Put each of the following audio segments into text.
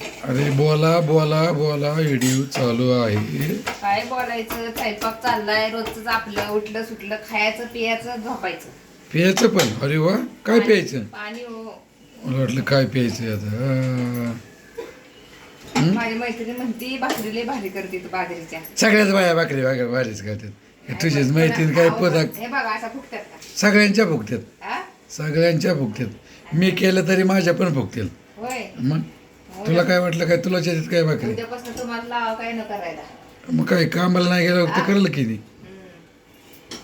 अरे बोला बोला बोला व्हिडिओ चालू आहे. काय बोलायचं? स्वयंपाक चाललाय. रोजच आपलं उठलं सुटलं खायचं पियाचं झोपायचं. प्यायचं पण? अरे वा काय प्यायचं? पाणी हो. मला वाटलं काय प्यायचं आता. माझी मैत्रिणी म्हणती भाकरी लय भारी करते तू बाजरीच्या. सगळ्याच बाया भाकरी भाकरी भारीच करतात. हे तुझीच मैत्रीण काय पदाक हे बघा असा फुकतात का? सगळ्यांच्या फुगतात. हा? सगळ्यांच्या फुगतात. मी केलं तरी माझ्या पण फुगतील. होय. मग? तुला काय वाटलं काय? तुला त्याच्यात काय भाकरी? उद्यापासून तुम्हाला लावा काय न करायला मग काय कामाला नाही गेलं तर करलं की नाही.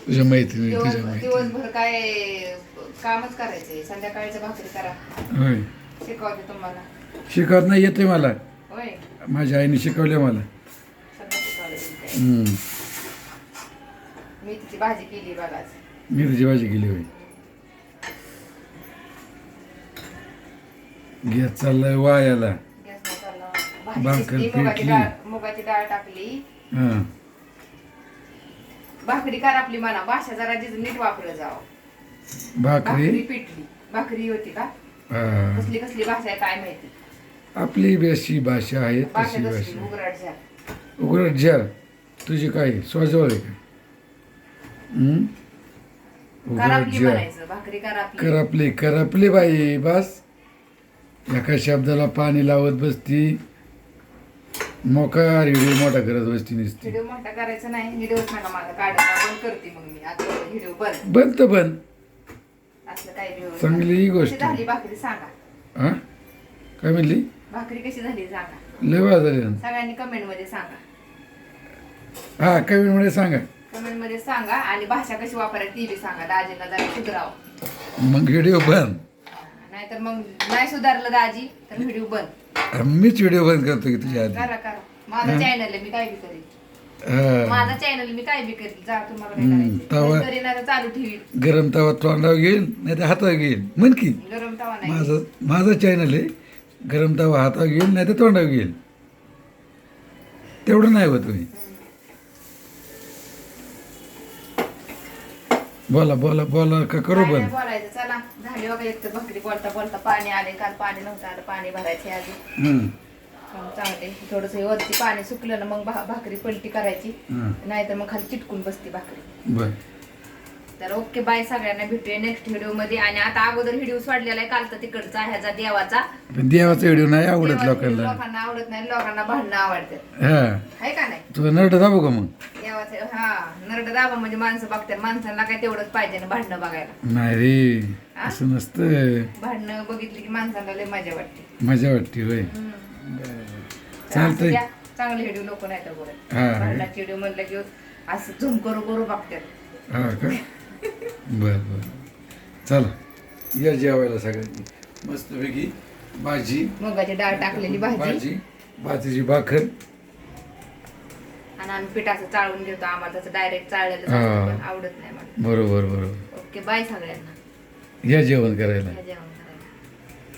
तुझ्या मैत्रिणी दिवस तुझ्या मैत्रिणी. दिवसभर काय कामच करायचंय संध्याकाळचं भाकरी करा. होय. शिकवते तुम्हाला. शिकवत नाही येते मला. होय. माझ्या आईने शिकवले मला. सगळं शिकवलं. हम्म. मी तिची भाजी केली बघा आज. मी तुझी भाजी केली होय. गॅस चाललाय वायाला. भाजी भाकर मुगाची. डाळ मुगाची डाळ टाकली. हां. भाकरी करा आपली म्हणा. भाषा जरा नीट वापरलं जावं. भाकरी? भाकरी पिटली. भाकरी होती का? हां. कसली कसली भाषा आहे काय माहिती? आपली बेशी भाषा आहे भाषा तशी कसली? भाषा उघराट झाली उघडत झर तुझी काय? स्वजवळ आहे का? हं? उघडत करापली झर म्हणायचं. भाकरी करापली करपली करपली बाई बस. एका शब्दाला पाणी लावत बसती. मोका रेडिओ मोठा करत बसती नुसती. व्हिडिओ मोठा करायचा नाही व्हिडिओच नका माझा काढायला बंद करते मग मी. आता व्हिडिओ बंद. बंद तर बंद. असलं काय व्हिडिओ चांगली गोष्ट. कशी झाली भाकरी सांगा. हा काय म्हणली? भाकरी कशी झाली सांगा. लय वेळा झाली ना. सगळ्यांनी कमेंटमध्ये सांगा. हा काय म्हणजे सांगा. कमेंटमध्ये सांगा आणि भाषा कशी वापरायची ती बी सांगा. दाजीला जरा सुधराव. मग व्हिडिओ बंद. नाहीतर मग नाही सुधारलं दाजी तर व्हिडिओ बंद. मीच व्हिडिओ बंद करतो की तुझ्या आधी. करा करा. माझा चॅनल आहे मी काय बी करीन. हा. माझा चॅनल मी काय बी करीन. जा तुम्हाला काय हम्म, करायचं तवा- बंद करीन आता चालू ठेवीन. गरम तवा तोंडावर घेईल नाही तर हातावर घेईल म्हण की. गरम तवा नाही. माझं माझं चॅनल आहे गरम तवा हातावर घेईल नाही तर तोंडावर घेईल तेवढं नाही होत तुम्ही बोला बोला बोला का करू बोलायचं चला. झाली बघा एक तर भाकरी बोलता बोलता पाणी आले काल पाणी नव्हतं आलं पाणी भरायचे अजून हं, मग चांगले थोडस वरती पाणी सुकलं ना मग भा- भाकरी पलटी करायची. नाहीतर मग खाली चिटकून बसते भाकरी. बर. तर ओके बाय सगळ्यांना भेटूया नेक्स्ट व्हिडिओमध्ये. आणि आता अगोदर व्हिडिओ सोडलेला आहे कालचा तिकडचा ह्याचा देवाचा. पण देवाचा व्हिडिओ नाही आवडत देवाचा video लोकांना. लोकांना आवडत नाही लोकांना भांडणं आवडतात. हा. आहे का नाही? तुझा नट दाबू का मग? नरड दाबा म्हणजे माणसं बघतात. माणसांना काय तेवढंच पाहिजे ना भांडणं बघायला. नाही रे असं नसतं. भांडणं बघितली की माणसाला लय मजा वाटते. मजा वाटते होय. चालतंय. चांगले व्हिडिओ लोक नाही तर बोलत हा. म्हणलं की असं झुम करू करू बघतात. हा का? बर बर. चला या जेवायला सगळ्यांनी. मस्तपैकी भाजी. मुगाची डाळ टाकलेली भाजी. भाजी भाजीची भाकर. आणि आम्ही पिठाचं चाळून घेतो आम्हाला त्याचं डायरेक्ट चाळलेलं. जास्त पण आवडत नाही मला. बरोबर बरोबर. ओके बाय सगळ्यांना. या जेवण करायला. या जेवण